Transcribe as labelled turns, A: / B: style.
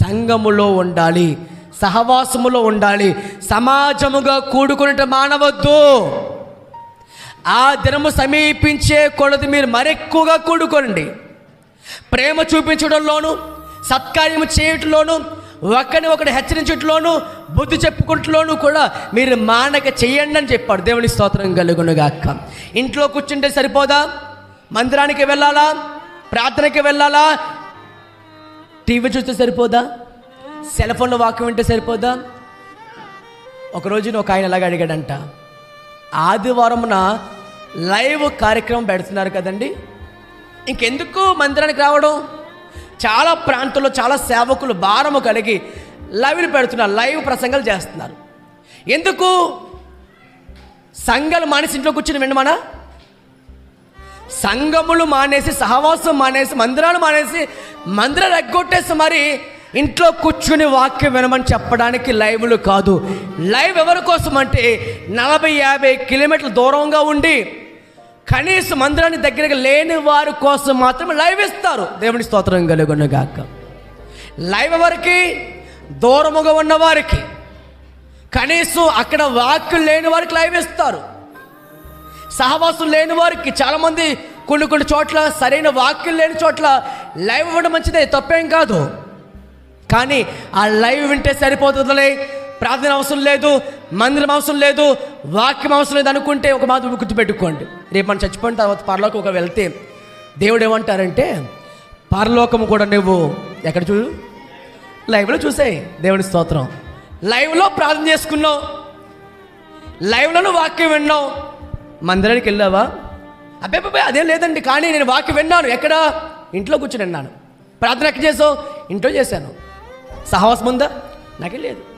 A: సంఘములో ఉండాలి సహవాసములో ఉండాలి సమాజముగా కూడుకున్నట్టు మానవద్దు. ఆ దినము సమీపించే కొలది మీరు మరెక్కువగా కూడుకోండి ప్రేమ చూపించడంలోను సత్కార్యము చేయటంలోను ఒకరిని ఒకటి హెచ్చరించట్లోనూ బుద్ధి చెప్పుకుంటలోనూ కూడా మీరు మానక చేయండి అని చెప్పాడు. దేవుని స్తోత్రం కలుగునుగాక. ఇంట్లో కూర్చుంటే సరిపోదా? మందిరానికి వెళ్ళాలా? ప్రార్థనకి వెళ్ళాలా? టీవీ చూస్తే సరిపోదా? సెల్ ఫోన్లో వాక్యం వింటే సరిపోదా? ఒక రోజున ఒక ఆయన ఎలాగ అడిగాడంట ఆదివారమున లైవ్ కార్యక్రమం పెడుతున్నారు కదండి. ఇంకెందుకు మందిరానికి రావడం? చాలా ప్రాంతాల్లో చాలా సేవకులు భారము కలిగి లైవ్లు పెడుతున్నారు లైవ్ ప్రసంగాలు చేస్తున్నారు. ఎందుకు? సంఘాలు మనిషి ఇంట్లో కూర్చుని వినమనా? సంఘములు మానేసి సహవాసం మానేసి మందిరాలు మానేసి మందిరాలు ఎగ్గొట్టేసి మరి ఇంట్లో కూర్చుని వాక్యం వినమని చెప్పడానికి లైవ్లు కాదు. లైవ్ ఎవరి కోసం అంటే నలభై యాభై కిలోమీటర్ల దూరంగా ఉండి కనీసం మందిరానికి దగ్గరగా లేని వారి కోసం మాత్రమే లైవ్ ఇస్తారు. దేవుని స్తోత్రం కలుగునుగాక లైవ్ ఎవరికి? దూరముగా ఉన్న వారికి. కనీసం అక్కడ వాక్యం లేని వారికి లైవ్ ఇస్తారు. సహవాసం లేని వారికి చాలామంది కొన్ని కొన్ని చోట్ల సరైన వాక్యం లేని చోట్ల లైవ్ ఇవ్వడం మంచిదే తప్పేం కాదు. కానీ ఆ లైవ్ వింటే సరిపోతుందిలే ప్రార్థన అవసరం లేదు మందిరం అవసరం లేదు వాక్యం అవసరం లేదు అనుకుంటే ఒక మాత్రం గుర్తుపెట్టుకోండి. రేపు మనం చచ్చిపోయిన తర్వాత పరలోకం ఒక వెళ్తే దేవుడు ఏమంటారంటే పరలోకము కూడా నువ్వు ఎక్కడ చూడు? లైవ్లో చూసాయి దేవుని స్తోత్రం. లైవ్లో ప్రార్థన చేసుకున్నావు లైవ్లోనూ వాక్యం విన్నావు మందిరానికి వెళ్ళావా? అబ్బాయి అబ్బాయి అదేం లేదండి కానీ నేను వాకి విన్నాను. ఎక్కడ? ఇంట్లో కూర్చుని విన్నాను. ప్రార్థన ఎక్కడ చేసావు? ఇంట్లో చేశాను. సహవాసం ఉందా? నాకే లేదు.